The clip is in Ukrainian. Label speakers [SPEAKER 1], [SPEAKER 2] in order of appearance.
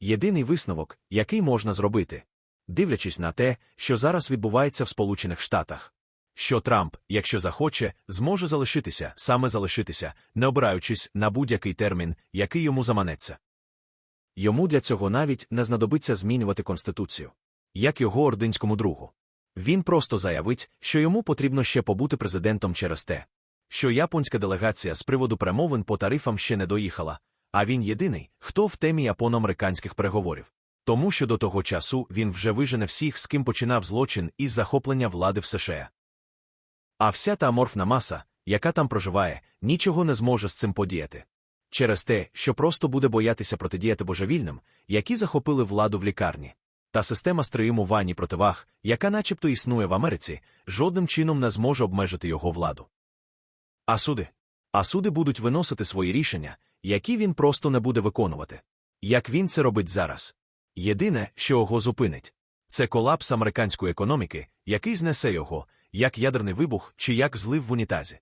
[SPEAKER 1] Єдиний висновок, який можна зробити, дивлячись на те, що зараз відбувається в Сполучених Штатах. Що Трамп, якщо захоче, зможе залишитися, саме залишитися, не обираючись на будь-який термін, який йому заманеться. Йому для цього навіть не знадобиться змінювати Конституцію, як його ординському другу. Він просто заявить, що йому потрібно ще побути президентом через те, що японська делегація з приводу перемовин по тарифам ще не доїхала, а він єдиний, хто в темі японо-американських переговорів. Тому що до того часу він вже вижене всіх, з ким починав злочин із захоплення влади в США. А вся та аморфна маса, яка там проживає, нічого не зможе з цим подіяти. Через те, що просто буде боятися протидіяти божевільним, які захопили владу в лікарні. Та система стримувань і противаг, яка начебто існує в Америці, жодним чином не зможе обмежити його владу. А суди? А суди будуть виносити свої рішення, які він просто не буде виконувати. Як він це робить зараз? Єдине, що його зупинить, це колапс американської економіки, який знесе його, як ядерний вибух чи як злив в унітазі.